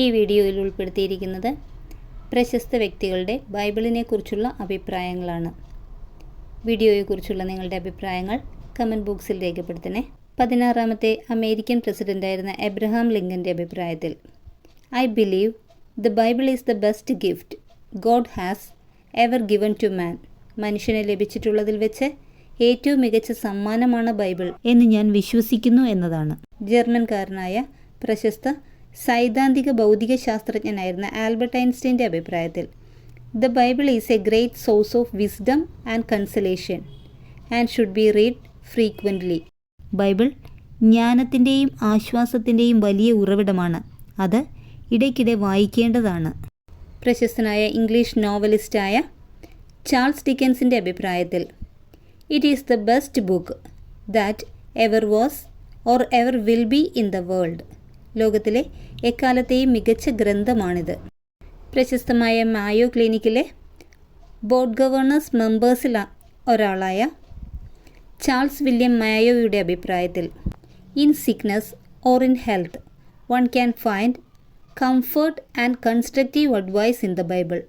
ഈ വീഡിയോയിൽ ഉൾപ്പെടുത്തിയിരിക്കുന്നത് പ്രശസ്ത വ്യക്തികളുടെ ബൈബിളിനെക്കുറിച്ചുള്ള അഭിപ്രായങ്ങളാണ്. വീഡിയോയെക്കുറിച്ചുള്ള നിങ്ങളുടെ അഭിപ്രായങ്ങൾ കമന്റ് ബോക്സിൽ രേഖപ്പെടുത്തണേ. പതിനാറാമത്തെ അമേരിക്കൻ പ്രസിഡന്റായിരുന്ന എബ്രഹാം ലിങ്കന്റെ അഭിപ്രായത്തിൽ I believe the Bible is the best gift God has ever given to man. മനുഷ്യനെ ലഭിച്ചിട്ടുള്ളതിൽ വെച്ച് ഏറ്റവും മികച്ച സമ്മാനമാണ് ബൈബിൾ എന്ന് ഞാൻ വിശ്വസിക്കുന്നു എന്നതാണ്. ജർമ്മൻകാരനായ പ്രശസ്ത സൈദ്ധാന്തിക ഭൗതിക ശാസ്ത്രജ്ഞനായിരുന്ന ആൽബർട്ട് ഐൻസ്റ്റീന്റെ അഭിപ്രായത്തിൽ the Bible is a great source of wisdom and consolation and should be read frequently Bible ജ്ഞാനത്തിന്റെയും ആശ്വാസത്തിന്റെയും വലിയ ഉറവിടമാണ്. അത് ഇടയ്ക്കിടെ വായിക്കേണ്ടതാണ്. പ്രശസ്തനായ ഇംഗ്ലീഷ് നോവലിസ്റ്റായ ചാൾസ് ഡിക്കൻസിന്റെ അഭിപ്രായത്തിൽ it is the best book that ever was or ever will be in the world ലോകത്തിലെ എക്കാലത്തെയും മികച്ച ഗ്രന്ഥമാണിത്. പ്രശസ്തമായ മായോ ക്ലിനിക്കിലെ ബോർഡ് ഗവർണേഴ്സ് മെമ്പേഴ്സിൽ ഒരാളായ ചാൾസ് വില്യം മായോയുടെ അഭിപ്രായത്തിൽ in sickness or in health one can find comfort and constructive advice in the Bible.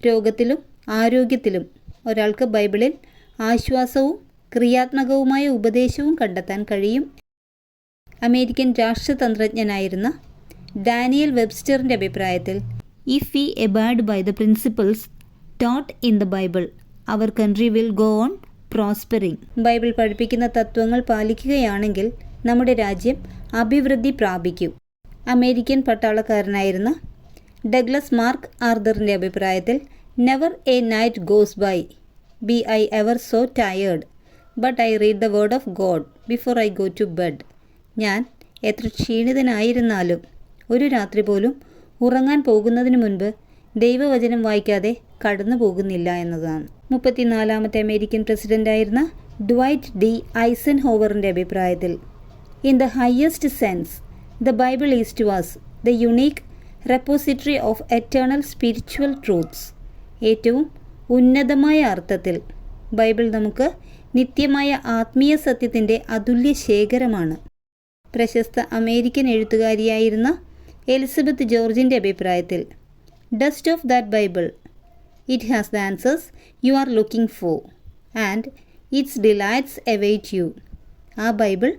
രോഗത്തിലും ആരോഗ്യത്തിലും ഒരാൾക്ക് ബൈബിളിൽ ആശ്വാസവും ക്രിയാത്മകവുമായ ഉപദേശവും കണ്ടെത്താൻ കഴിയും അമേരിക്കൻ രാഷ്ട്രതന്ത്രജ്ഞനായിരുന്ന ഡാനിയൽ വെബ്സ്റ്ററിന്റെ അഭിപ്രായത്തിൽ if we abide by the principles taught in the Bible our country will go on prospering Bible പഠിപ്പിക്കുന്ന തത്വങ്ങൾ പാലിക്കുകയാണെങ്കിൽ നമ്മുടെ രാജ്യം അഭിവൃദ്ധി പ്രാപിക്കും. അമേരിക്കൻ പട്ടാളക്കാരനായിരുന്ന ഡഗ്ലസ് മാർക്ക് ആർദറിന്റെ അഭിപ്രായത്തിൽ never a night goes by be I ever so tired but I read the word of God before I go to bed ഞാൻ എത്ര ക്ഷീണിതനായിരുന്നാലും ഒരു രാത്രി പോലും ഉറങ്ങാൻ പോകുന്നതിന് മുൻപ് ദൈവവചനം വായിക്കാതെ കടന്നു പോകുന്നില്ല എന്നതാണ്. മുപ്പത്തിനാലാമത്തെ അമേരിക്കൻ പ്രസിഡന്റായിരുന്ന ഡ്വൈറ്റ് ഡി ഐസൻ ഹോവറിന്റെ അഭിപ്രായത്തിൽ in the highest sense the Bible is to us the unique repository of eternal spiritual truths ഏറ്റവും ഉന്നതമായ അർത്ഥത്തിൽ ബൈബിൾ നമുക്ക് നിത്യമായ ആത്മീയ സത്യത്തിന്റെ അതുല്യ ശേഖരമാണ്. പ്രശസ്ത അമേരിക്കൻ എഴുത്തുകാരിയായിരുന്ന എലിസബത്ത് ജോർജിന്റെ അഭിപ്രായത്തിൽ dust off that Bible it has the answers you are looking for and its delights await you ആ ബൈബിൾ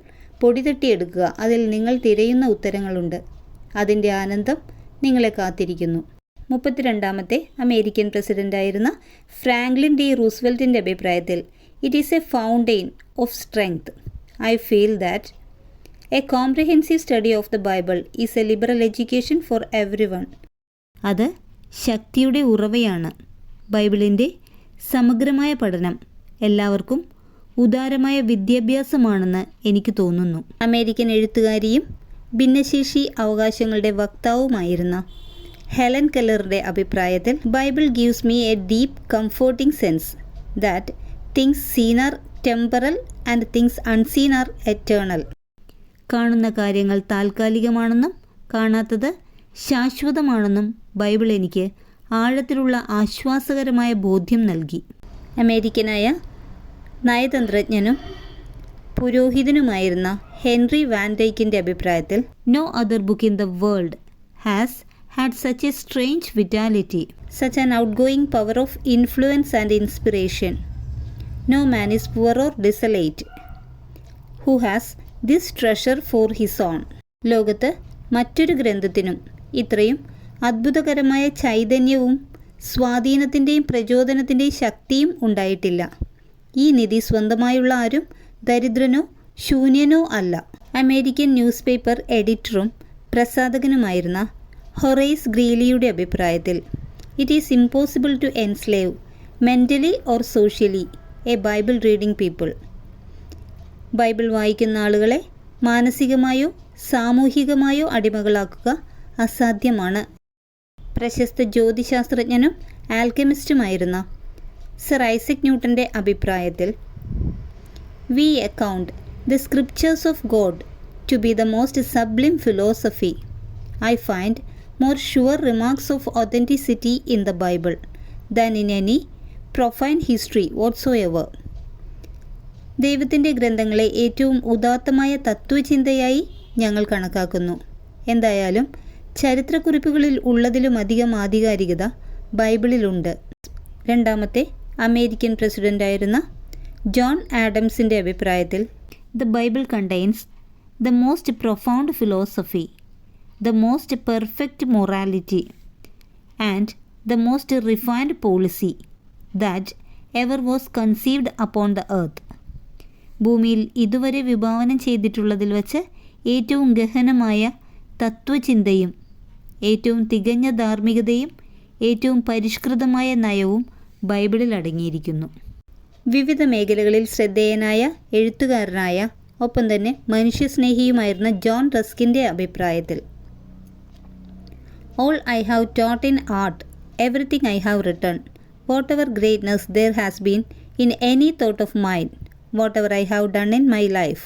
പൊടി തട്ടിയെടുക്കുക അതിൽ നിങ്ങൾ തിരയുന്ന ഉത്തരങ്ങളുണ്ട്. അതിന്റെ ആനന്ദം നിങ്ങളെ കാത്തിരിക്കുന്നു. മുപ്പത്തിരണ്ടാമത്തെ അമേരിക്കൻ പ്രസിഡന്റായിരുന്ന ഫ്രാങ്ക്ലിൻ ഡി റൂസ്വെൽറ്റിന്റെ അഭിപ്രായത്തിൽ it is a fountain of strength I feel that a comprehensive study of the Bible is a liberal education for every one അത് ശക്തിയുടെ ഉറവയാണ്. ബൈബിളിന്റെ സമഗ്രമായ പഠനം എല്ലാവർക്കും ഉദാരമായ വിദ്യാഭ്യാസമാണെന്ന് എനിക്ക് തോന്നുന്നു. അമേരിക്കൻ എഴുത്തുകാരിയും ഭിന്നശേഷി അവകാശങ്ങളുടെ വക്താവുമായിരുന്ന ഹെലൻ കെല്ലറുടെ അഭിപ്രായത്തിൽ Bible gives me a deep comforting sense that things seen are temporal and things unseen are eternal. കാണുന്ന കാര്യങ്ങൾ താൽക്കാലികമാണെന്നും കാണാത്തത് ശാശ്വതമാണെന്നും ബൈബിൾ എനിക്ക് ആഴത്തിലുള്ള ആശ്വാസകരമായ ബോധ്യം നൽകി. അമേരിക്കനായ നയതന്ത്രജ്ഞനും പുരോഹിതനുമായിരുന്ന ഹെൻറി വാൻഡൈക്കിന്റെ അഭിപ്രായത്തിൽ no other book in the world has had such a strange vitality such an out going power of influence and inspiration no man is poor or desolate who has this treasure for his own ലോകത്ത് മറ്റൊരു ഗ്രന്ഥത്തിനും ഇത്രയും അത്ഭുതകരമായ ചൈതന്യവും സ്വാധീനത്തിന്റെയും പ്രചോദനത്തിന്റെയും ശക്തിയും ഉണ്ടായിട്ടില്ല. ഈ നിധി സ്വന്തമായുള്ള ആരും ദരിദ്രനോ ശൂന്യനോ അല്ല. അമേരിക്കൻ ന്യൂസ് പേപ്പർ എഡിറ്ററും പ്രസാധകനുമായിരുന്ന ഹൊറൈസ് ഗ്രീലിയുടെ അഭിപ്രായത്തിൽ it is impossible to enslave mentally or socially a Bible reading people Bible വായിക്കുന്ന ആളുകളെ മാനസികമായോ സാമൂഹികമായോ അടിമകളാക്കുക അസാധ്യമാണ്. പ്രശസ്ത ജ്യോതിശാസ്ത്രജ്ഞനും ആൽക്കമിസ്റ്റുമായിരുന്ന സർ ഐസക് ന്യൂട്ടന്റെ അഭിപ്രായത്തിൽ we account the scriptures of God to be the most sublime philosophy I find more sure remarks of authenticity in the Bible than in any profane history whatsoever ദൈവത്തിന്റെ ഗ്രന്ഥങ്ങളെ ഏറ്റവും ഉദാത്തമായ തത്വചിന്തയായി ഞങ്ങൾ കണക്കാക്കുന്നു. എന്തായാലും ചരിത്രക്കുറിപ്പുകളിൽ ഉള്ളതിലും അധികം ആധികാരികത ബൈബിളിലുണ്ട് രണ്ടാമത്തെ അമേരിക്കൻ പ്രസിഡന്റായിരുന്ന ജോൺ ആഡംസിന്റെ അഭിപ്രായത്തിൽ the Bible contains the most profound philosophy the most perfect morality and the most refined policy that ever was conceived upon the earth ഭൂമിയിൽ ഇതുവരെ വിഭാവനം ചെയ്തിട്ടുള്ളതിൽ വച്ച് ഏറ്റവും ഗഹനമായ തത്വചിന്തയും ഏറ്റവും തികഞ്ഞ ധാർമ്മികതയും ഏറ്റവും പരിഷ്കൃതമായ നയവും ബൈബിളിൽ അടങ്ങിയിരിക്കുന്നു. വിവിധ മേഖലകളിൽ ശ്രദ്ധേയനായ എഴുത്തുകാരനായ ഒപ്പം തന്നെ മനുഷ്യസ്നേഹിയുമായിരുന്ന ജോൺ റസ്കിന്റെ അഭിപ്രായത്തിൽ. All I have taught in art everything I have written whatever greatness there has been in any thought of mine ever I have done in my life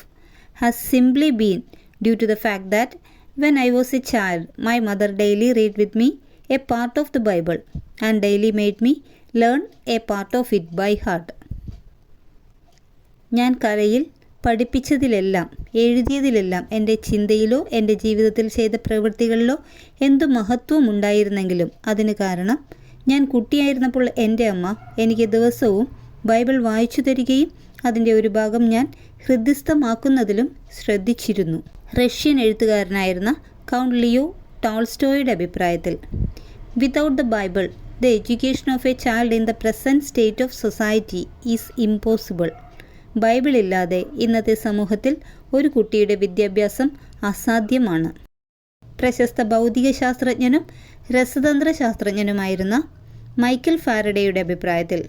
has simply been due to the fact that when I was a child my mother daily read with me a part of the Bible and daily made me learn a part of it by heart ഞാൻ കലയിൽ പഠിപ്പിച്ചതിലെല്ലാം എഴുതിയതിലെല്ലാം എന്റെ ചിന്തയിലോ എന്റെ ജീവിതത്തിൽ ചെയ്ത പ്രവൃത്തികളിലോ എന്തു മഹത്വം ഉണ്ടായിരുന്നെങ്കിലും അതിന് കാരണം ഞാൻ കുട്ടിയായിരുന്നപ്പോൾ എന്റെ അമ്മ എനിക്ക് ദിവസവും ബൈബിൾ വായിച്ചു തരികയും അതിന്റെ ഒരു ഭാഗം ഞാൻ ഹൃദ്യസ്ഥമാക്കുന്നതിലും ശ്രദ്ധിച്ചിരുന്നു. റഷ്യൻ എഴുത്തുകാരനായിരുന്ന കൗണ്ട് ലിയോ ടോൾസ്റ്റോയുടെ അഭിപ്രായത്തിൽ without the Bible the education of a child in the present state of society is impossible Bible ഇല്ലാതെ ഇന്നത്തെ സമൂഹത്തിൽ ഒരു കുട്ടിയുടെ വിദ്യാഭ്യാസം അസാധ്യമാണ്. പ്രശസ്ത ഭൗതിക ശാസ്ത്രജ്ഞനും രസതന്ത്ര ശാസ്ത്രജ്ഞനുമായിരുന്ന മൈക്കൽ ഫാരഡയുടെ അഭിപ്രായത്തിൽ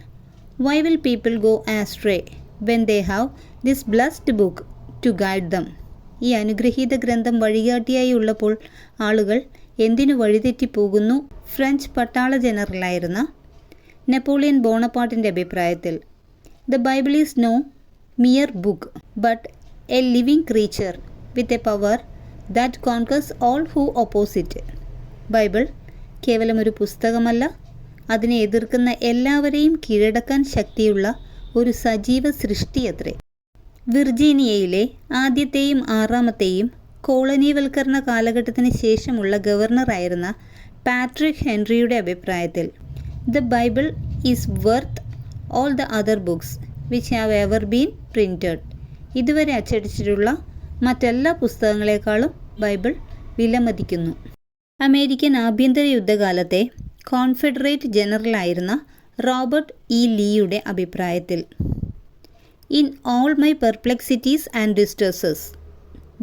why will people go astray when they have this blessed book to guide them ഈ അനുഗ്രഹീത ഗ്രന്ഥം വഴികാട്ടിയായി ഉള്ളപ്പോൾ ആളുകൾ എന്തിനു വഴിതെറ്റിപ്പോകുന്നു ഫ്രഞ്ച് പട്ടാള ജനറലായിരുന്ന നെപ്പോളിയൻ ബോണപ്പാട്ടിന്റെ അഭിപ്രായത്തിൽ the Bible is no mere book but a living creature with a power that conquers all who oppose it Bible കേവലം ഒരു പുസ്തകമല്ല അതിനെ എതിർക്കുന്ന എല്ലാവരെയും കീഴടക്കാൻ ശക്തിയുള്ള ഒരു സജീവ സൃഷ്ടിയത്രേ വിർജീനിയയിലെ ആദ്യത്തെയും ആറാമത്തെയും കോളനിവൽക്കരണ കാലഘട്ടത്തിന് ശേഷമുള്ള ഗവർണറായിരുന്ന പാട്രിക് ഹെൻറിയുടെ അഭിപ്രായത്തിൽ the Bible is worth all the other books which have ever been printed ഇതുവരെ അച്ചടിച്ചിട്ടുള്ള മറ്റെല്ലാ പുസ്തകങ്ങളെക്കാളും ബൈബിൾ വിലമതിക്കുന്നു. അമേരിക്കൻ ആഭ്യന്തര യുദ്ധകാലത്തെ കോൺഫെഡറേറ്റ് ജനറലായിരുന്ന റോബർട്ട് ഇ ലീയുടെ അഭിപ്രായത്തിൽ. In all my perplexities and distresses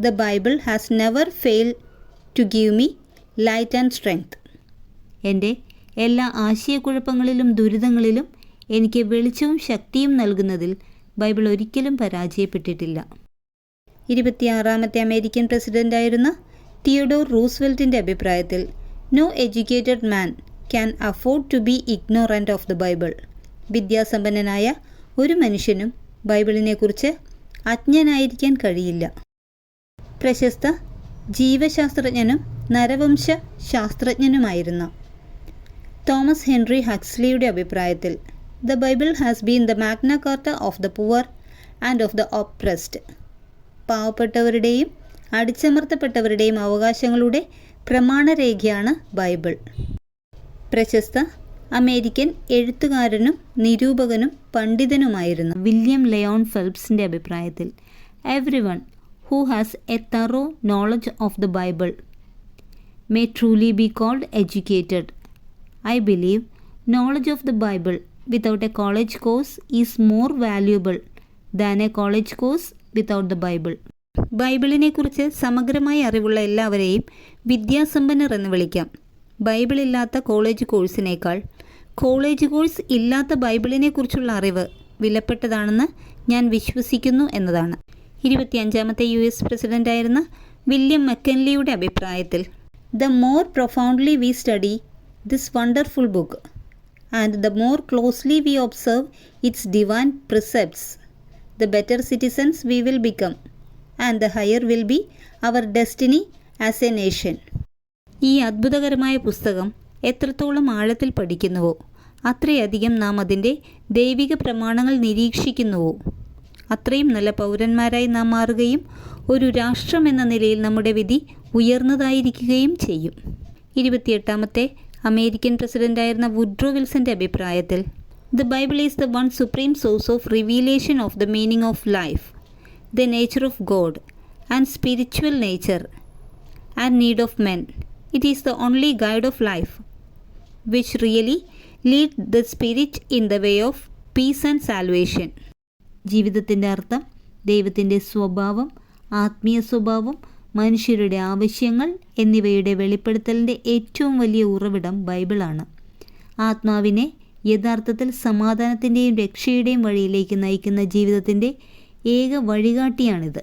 the Bible has never fail to give me light and strength. എന്റെ എല്ലാ ആശയക്കുഴപ്പങ്ങളിലും ദുരിതങ്ങളിലും എനിക്ക് വെളിച്ചവും ശക്തിയും നൽകുന്നതിൽ ബൈബിൾ ഒരിക്കലും പരാജയപ്പെട്ടിട്ടില്ല. ഇരുപത്തിയാറാമത്തെ അമേരിക്കൻ പ്രസിഡന്റായിരുന്ന തിയഡോർ റൂസ്വെൽറ്റിന്റെ അഭിപ്രായത്തിൽ no educated man can afford to be ignorant of the Bible വിദ്യാസമ്പന്നനായ ഒരു മനുഷ്യനും ബൈബിളിനെക്കുറിച്ച് അജ്ഞനായിരിക്കാൻ കഴിയില്ല. പ്രശസ്ത ജീവശാസ്ത്രജ്ഞനും നരവംശ ശാസ്ത്രജ്ഞനുമായിരുന്ന തോമസ് ഹെൻറി ഹക്സ്ലിയുടെ അഭിപ്രായത്തിൽ the Bible has been the Magna Carta of the poor and of the oppressed. പാവപ്പെട്ടവരുടെയും അടിച്ചമർത്തപ്പെട്ടവരുടെയും അവകാശങ്ങളുടെ പ്രമാണരേഖയാണ് ബൈബിൾ. പ്രശസ്ത അമേരിക്കൻ എഴുത്തുകാരനും നിരൂപകനും പണ്ഡിതനുമായിരുന്നു. വില്യം ലയോൺ ഫെൽപ്സിന്റെ അഭിപ്രായത്തിൽ every one who has a thorough knowledge of the Bible may truly be called educated I believe knowledge of the Bible without a college course is more valuable than a college course without the Bible ബൈബിളിനെക്കുറിച്ച് സമഗ്രമായ അറിവുള്ള എല്ലാവരെയും വിദ്യാസമ്പന്നർ എന്ന് വിളിക്കാം. Bible ഇല്ലാത്ത college കോഴ്സിനേക്കാൾ college course ഇല്ലാത്ത ബൈബിളിനെക്കുറിച്ചുള്ള അറിവ് വിലപ്പെട്ടതാണെന്ന് ഞാൻ വിശ്വസിക്കുന്നു എന്നതാണ് ഇരുപത്തിയഞ്ചാമത്തെ യു എസ് പ്രസിഡന്റായിരുന്ന വില്യം മക്കൻലിയുടെ അഭിപ്രായത്തിൽ the more profoundly we study this wonderful book and the more closely we observe its divine precepts the better citizens we will become and the higher will be our destiny as a nation. ഈ അത്ഭുതകരമായ പുസ്തകം എത്രത്തോളം ആഴത്തിൽ പഠിക്കുന്നുവോ അത്രയധികം നാം അതിന്റെ ദൈവിക പ്രമാണങ്ങൾ നിരീക്ഷിക്കുന്നുവോ. അത്രയും നല്ല പൗരന്മാരായി നാം മാറുകയും ഒരു രാഷ്ട്രം എന്ന നിലയിൽ നമ്മുടെ വിധി ഉയർന്നതായിരിക്കുകയും ചെയ്യും. ഇരുപത്തിയെട്ടാമത്തെ അമേരിക്കൻ പ്രസിഡന്റായിരുന്ന വുഡ്രോ വിൽസന്റെ അഭിപ്രായത്തിൽ the Bible is the one supreme source of revelation of the meaning of life the nature of God and spiritual nature and need of men. It is the only guide of life which really lead the spirit in the way of peace and salvation ജീവിതത്തിന്റെ അർത്ഥം ദൈവത്തിന്റെ സ്വഭാവം ആത്മീയ സ്വഭാവം മനുഷ്യരുടെ ആവശ്യങ്ങൾ എന്നിവയുടെ വെളിപ്പെടുത്തലിന്റെ ഏറ്റവും വലിയ ഉറവിടം ബൈബിളാണ്. ആത്മാവിനെ യഥാർത്ഥത്തിൽ സമാധാനത്തിന്റെയും രക്ഷയുടെയും വഴിയിലേക്ക് നയിക്കുന്ന ജീവിതത്തിന്റെ ഏക വഴികാട്ടിയാണിത്.